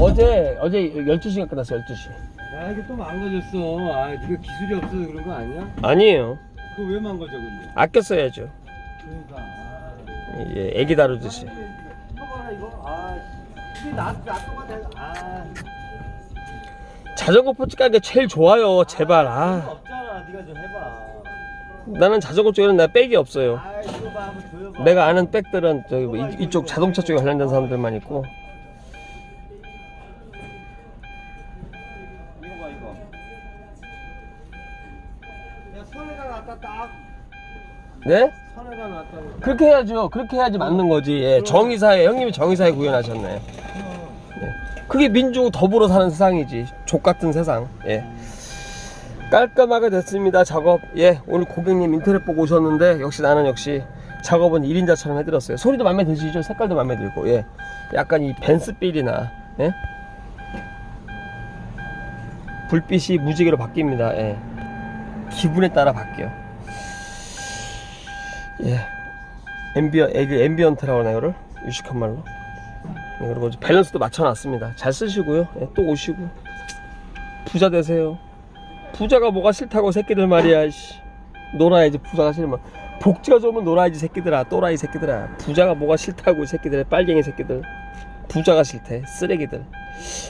어제 어제 12시간 끝났어 12시 야 이게 또 망가졌어. 아 네가 기술이 없어서 그런 거 아니야? 아니에요 그거 왜 망가져 근데? 아껴 써야죠 그러니까. 아. 예, 애기 다루듯이 이거 봐라 이거. 아 이게 나 나도가 내가. 아. 자전거 포츠 가게 제일 좋아요 제발 그거 아 없잖아. 네가 좀 해봐. 나는 자전거 쪽에는 나 백이 없어요 아 이거 봐 한번 조여봐. 내가 아는 백들은 저기 뭐 이, 이쪽 자동차 쪽에 관련된 사람들만 있고 봐. 야 선에다 놨다 딱. 네? 선에다 놨다고. 그렇게 해야죠 그렇게 해야지 맞는 거지 예, 정의사회 형님이 정의사회 구현하셨네 예. 그게 민주 더불어 사는 세상이지 족 같은 세상 예. 깔끔하게 됐습니다 작업 예 오늘 고객님 인터넷 보고 오셨는데 역시 나는 역시 작업은 1인자처럼 해드렸어요 소리도 마음에 드시죠 색깔도 마음에 들고 예 약간 이 벤스필이나 예 불빛이 무지개로 바뀝니다. 예. 기분에 따라 바뀌어. 예. 앰비언 애기 앰비언트라고 하나 이거를? 유식한 말로? 예, 그리고 밸런스도 맞춰놨습니다. 잘 쓰시고요. 예, 또 오시고. 부자 되세요. 부자가 뭐가 싫다고 새끼들 말이야 씨. 놀아야지 부자가 싫으면 복지가 좋으면 놀아야지 새끼들아 또라이 새끼들아. 부자가 뭐가 싫다고 이 새끼들 빨갱이 새끼들. 부자가 싫대 쓰레기들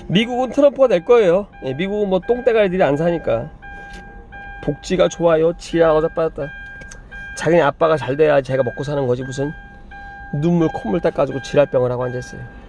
미국은 트럼프가 될 거예요. 예, 미국은 뭐 똥대가리들이 안 사니까. 복지가 좋아요. 지하가 자빠졌다. 자기네 아빠가 잘 돼야 제가 먹고 사는 거지 무슨. 눈물 콧물 닦아주고 지랄병을 하고 앉아있어요